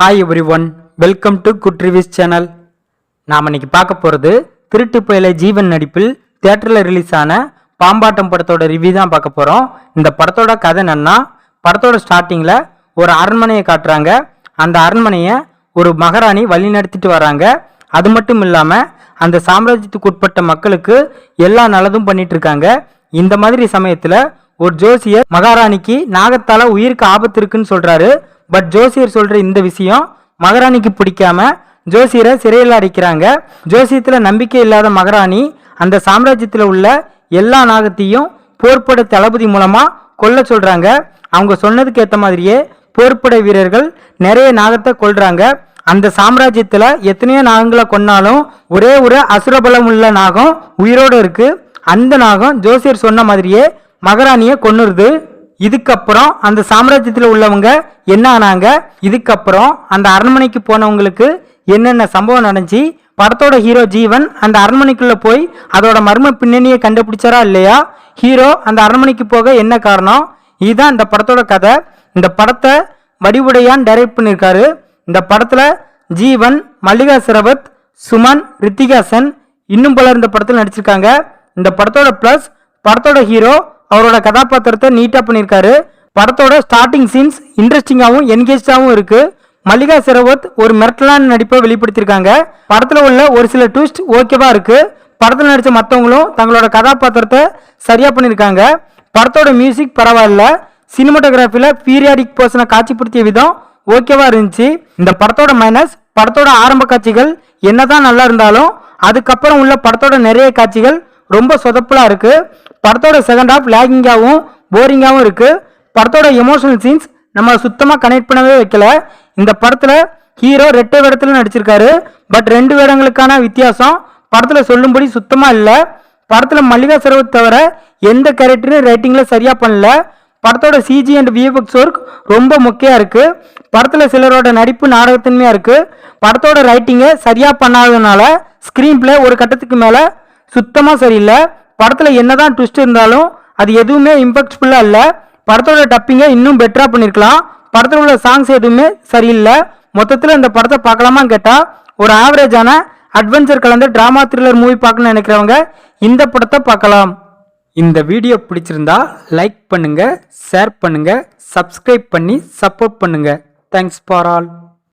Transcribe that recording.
Hi everyone welcome to good reviews channel நாம் இன்னைக்கு பார்க்க போகிறது திருட்டு புயலை ஜீவன் நடிப்பில் தியேட்டரில் ரிலீஸ் ஆன பாம்பாட்டம் படத்தோட ரிவ்யூ தான் பார்க்க போகிறோம் இந்த படத்தோட கதை என்னன்னா படத்தோட ஸ்டார்டிங்கில் ஒரு அரண்மனையை காட்டுறாங்க. அந்த அரண்மனையை ஒரு மகாராணி வழி நடத்திட்டு வராங்க. அது மட்டும் இல்லாமல் அந்த சாம்ராஜ்யத்துக்கு உட்பட்ட மக்களுக்கு எல்லா நல்லதும் பண்ணிட்டு இருக்காங்க. இந்த மாதிரி சமயத்தில் ஒரு ஜோசியர் மகாராணிக்கு நாகத்தால உயிருக்கு ஆபத்து இருக்குன்னு சொல்றாரு. பட் ஜோசியர் சொல்கிற இந்த விஷயம் மகாராணிக்கு பிடிக்காம ஜோசியரை சிறையில் அடைக்கிறாங்க. ஜோசியத்தில் நம்பிக்கை இல்லாத மகாராணி அந்த சாம்ராஜ்யத்தில் உள்ள எல்லா நாகத்தையும் போர்ப்படை தளபதி மூலமாக கொல்ல சொல்கிறாங்க அவங்க சொன்னதுக்கு ஏற்ற மாதிரியே போர்ப்படை வீரர்கள் நிறைய நாகத்தை கொள்கிறாங்க அந்த சாம்ராஜ்யத்தில் எத்தனையோ நாகங்களை கொன்னாலும் ஒரே ஒரு அசுரபலம் உள்ள நாகம் உயிரோட இருக்குது அந்த நாகம் ஜோசியர் சொன்ன மாதிரியே மகாராணியை கொன்னுருது. இதுக்கப்புறம் அந்த சாம்ராஜ்யத்தில் உள்ளவங்க என்ன ஆனாங்க? இதுக்கப்புறம் அந்த அரண்மனைக்கு போனவங்களுக்கு என்னென்ன சம்பவம் நடந்துச்சு? படத்தோட ஹீரோ ஜீவன் அந்த அரண்மனைக்குள்ளே போய் அதோட மர்ம பின்னணியை கண்டுபிடிச்சாரா இல்லையா? ஹீரோ அந்த அரண்மனைக்கு போக என்ன காரணம்? இதுதான் இந்த படத்தோட கதை. இந்த படத்தை வடிவுடையான் டைரக்ட் பண்ணியிருக்காரு. இந்த படத்தில் ஜீவன் மல்லிகா சிரவத் சுமன் ரித்திகாசன் இன்னும் பலர் இந்த படத்தில் நடிச்சிருக்காங்க. இந்த படத்தோட ப்ளஸ் படத்தோட ஹீரோ அவரோட கதாபாத்திரத்தை நீட்டாக பண்ணியிருக்காரு. படத்தோட ஸ்டார்டிங் சீன்ஸ் இன்ட்ரெஸ்டிங்காகவும் என்கேஜாகவும் இருக்குது மல்லிகா சிரவத் ஒரு மிரட்டலான நடிப்பை வெளிப்படுத்தியிருக்காங்க. படத்தில் உள்ள ஒரு சில ட்விஸ்ட் ஓகேவா இருக்குது படத்தில் நடித்த மற்றவங்களும் தங்களோட கதாபாத்திரத்தை சரியாக பண்ணியிருக்காங்க. படத்தோட மியூசிக் பரவாயில்ல. சினிமாட்டோகிராஃபியில் பீரியாடிக் போர்ஷனை காட்சிப்படுத்திய விதம் ஓகேவா இருந்துச்சு. இந்த படத்தோட மைனஸ் படத்தோட ஆரம்ப காட்சிகள் என்னதான் நல்லா இருந்தாலும் அதுக்கப்புறம் உள்ள படத்தோட நிறைய காட்சிகள் ரொம்ப சொதப்பலாக இருக்குது படத்தோட செகண்ட் ஹாஃப் லேகிங்காகவும் போரிங்காகவும் இருக்குது படத்தோட எமோஷனல் சீன்ஸ் நம்ம சுத்தமாக கனெக்ட் பண்ணவே வைக்கல. இந்த படத்தில் ஹீரோ ரெட்டை வேடத்தில் நடிச்சிருக்காரு. பட் ரெண்டு வேடங்களுக்கான வித்தியாசம் படத்தில் சொல்லும்படி சுத்தமாக இல்லை. படத்தில் மல்லிகா சரவத் தவிர எந்த கேரக்டரும் ரைட்டிங்கில் சரியாக பண்ணல. படத்தோட சிஜி அண்ட் விஎஃப்எக்ஸ் ஒர்க் ரொம்ப முக்கியம் இருக்குது படத்தில் சிலரோட நடிப்பு நாடகத்தன்மையாக இருக்குது படத்தோட ரைட்டிங்கை சரியாக பண்ணாததுனால ஸ்க்ரீன் பிளே ஒரு கட்டத்துக்கு மேலே சுத்தமாக சரியில்லை. படத்தில் என்னதான் ட்விஸ்ட் இருந்தாலும் அது எதுவுமே இம்பாக்ட்ஃபுல்லாக இல்லை. படத்தோட டப்பிங்கை இன்னும் பெட்டராக பண்ணியிருக்கலாம் படத்தில் உள்ள சாங்ஸ் எதுவுமே சரியில்லை. மொத்தத்தில் இந்த படத்தை பார்க்கலாமான்னு கேட்டால் ஒரு ஆவரேஜான அட்வென்ச்சர் கலந்த ட்ராமா த்ரில்லர் மூவி பார்க்கணும்னு நினைக்கிறவங்க இந்த படத்தை பார்க்கலாம். இந்த வீடியோ பிடிச்சிருந்தா லைக் பண்ணுங்கள் ஷேர் பண்ணுங்கள் சப்ஸ்கிரைப் பண்ணி சப்போர்ட் பண்ணுங்கள் தேங்க்ஸ் ஃபார் ஆல்